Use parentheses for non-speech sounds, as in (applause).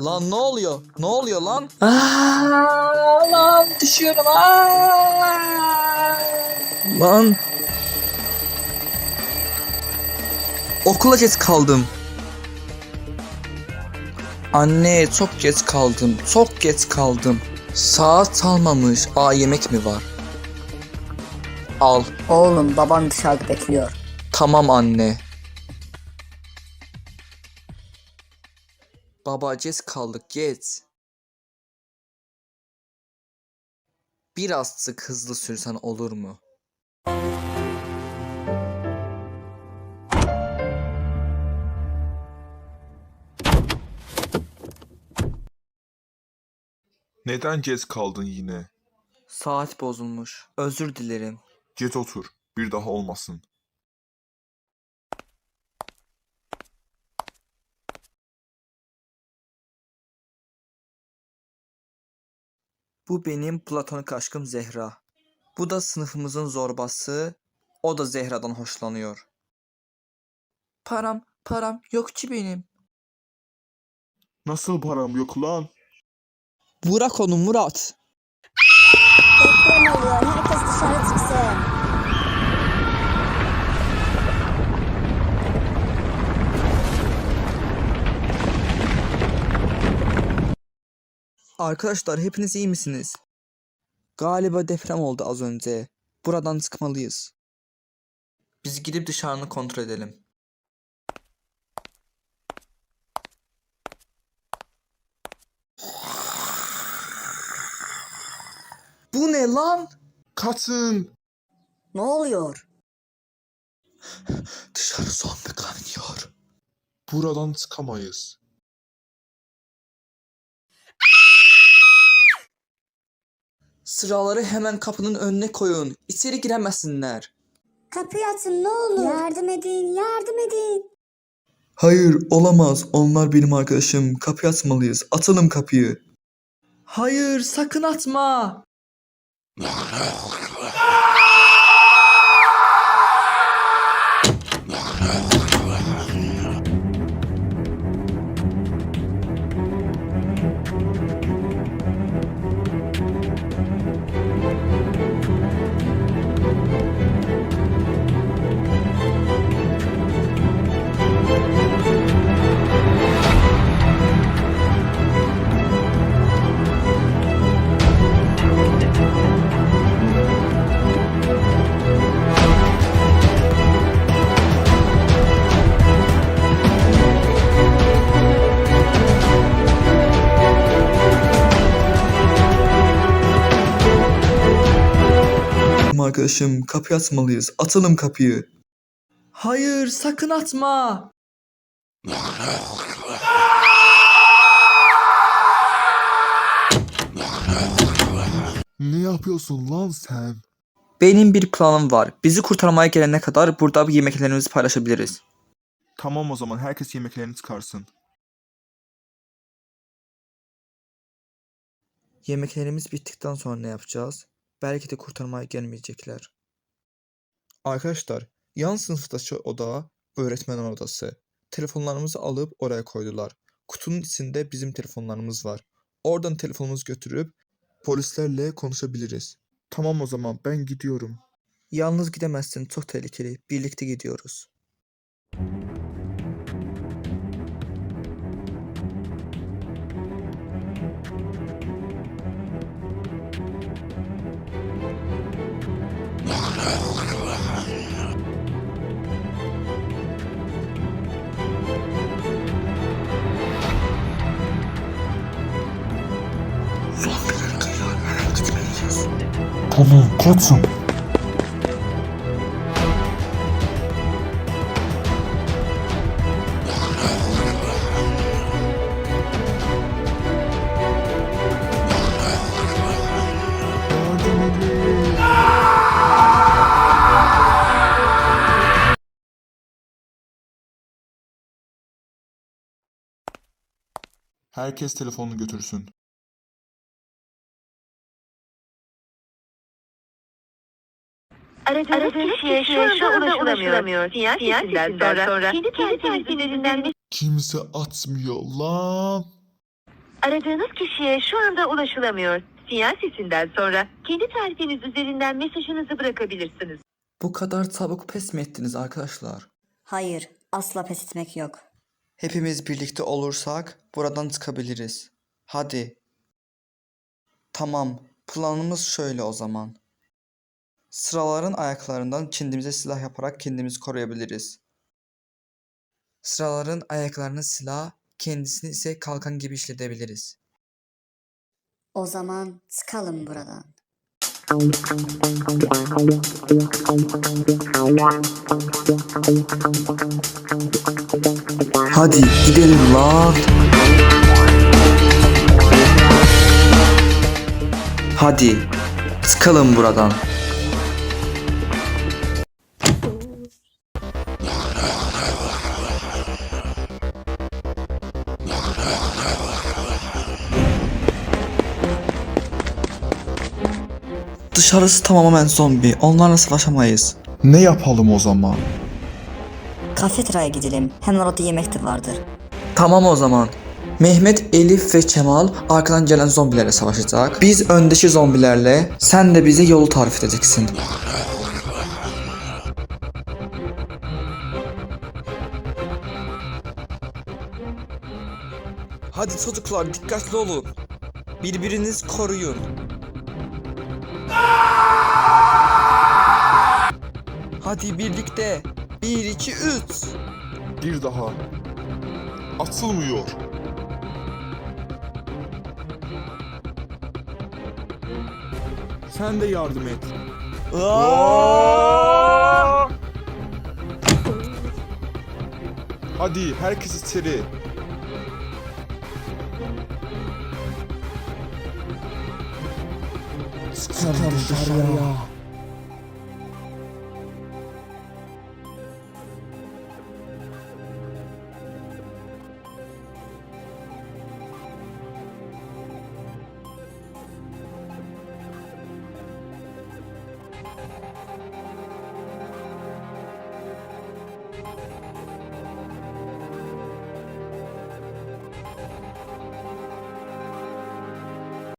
Lan ne oluyor? Ne oluyor lan? Aa, lan düşüyorum. Aa! Lan. Okula geç kaldım. Anne çok geç kaldım. Çok geç kaldım. Saat çalmamış. Aa yemek mi var? Al. Oğlum baban dışarıda bekliyor. Tamam anne. Baba geç kaldık geç. Biraz sık hızlı sürsen olur mu? Neden geç kaldın yine? Saat bozulmuş. Özür dilerim. Geç otur. Bir daha olmasın. Bu benim platonik aşkım Zehra. Bu da sınıfımızın zorbası. O da Zehra'dan hoşlanıyor. Param, param yok ki benim. Nasıl param yok lan? Burak onu Murat. Deprem oluyor. Herkes dışarı çıksın. Arkadaşlar hepiniz iyi misiniz? Galiba deprem oldu az önce. Buradan çıkmalıyız. Biz gidip dışarını kontrol edelim. Bu ne lan? Kaçın! Ne oluyor? Dışarı zombi kaynıyor. Buradan çıkamayız. Sıraları hemen kapının önüne koyun. İçeri giremesinler. Kapıyı açın ne olur. Yardım edin, yardım edin. Hayır, olamaz. Onlar benim arkadaşım. Kapıyı açmalıyız. Atalım kapıyı. Hayır, sakın atma. (laughs) arkadaşım. Kapıyı açmalıyız. Atalım kapıyı. Hayır, sakın atma. Ne yapıyorsun lan sen? Benim bir planım var. Bizi kurtarmaya gelene kadar burada yemeklerimizi paylaşabiliriz. Tamam o zaman herkes yemeklerini çıkarsın. Yemeklerimiz bittikten sonra ne yapacağız? Belki de kurtarmaya gelmeyecekler. Arkadaşlar, yan sınıftaki oda öğretmen odası. Telefonlarımızı alıp oraya koydular. Kutunun içinde bizim telefonlarımız var. Oradan telefonumuzu götürüp polislerle konuşabiliriz. Tamam o zaman ben gidiyorum. Yalnız gidemezsin, çok tehlikeli. Birlikte gidiyoruz. Tamam kaçın. Yardım edin. Herkes telefonunu götürsün. Aradığınız kişiye şu anda ulaşılamıyor. Sinyal sesinden sonra kendi telsinizin üzerinden Kimse atmıyor lan. Aradığınız kişiye şu anda ulaşılamıyor. Sinyal sesinden sonra kendi tarifiniz üzerinden mesajınızı bırakabilirsiniz. Bu kadar çabuk pes mi ettiniz arkadaşlar? Hayır, asla pes etmek yok. Hepimiz birlikte olursak buradan çıkabiliriz. Hadi. Tamam, planımız şöyle o zaman. Sıraların ayaklarından kendimize silah yaparak kendimizi koruyabiliriz. Sıraların ayaklarını silah, kendisini ise kalkan gibi işletebiliriz. O zaman çıkalım buradan. Hadi gidelim lan. Hadi çıkalım buradan. Dışarısı tamamen zombi. Onlarla savaşamayız. Ne yapalım o zaman? Kafeteryaya gidelim. Hemen orada yemek de vardır. Tamam o zaman. Mehmet, Elif ve Kemal arkadan gelen zombilerle savaşacak. Biz öndeki zombilerle, sen de bize yolu tarif edeceksin. Hadi çocuklar dikkatli olun. Birbiriniz koruyun. Hadi birlikte. 1 2 3. Bir daha. Açılmıyor. Sen de yardım et. Hadi herkes içeri. Çıkalım you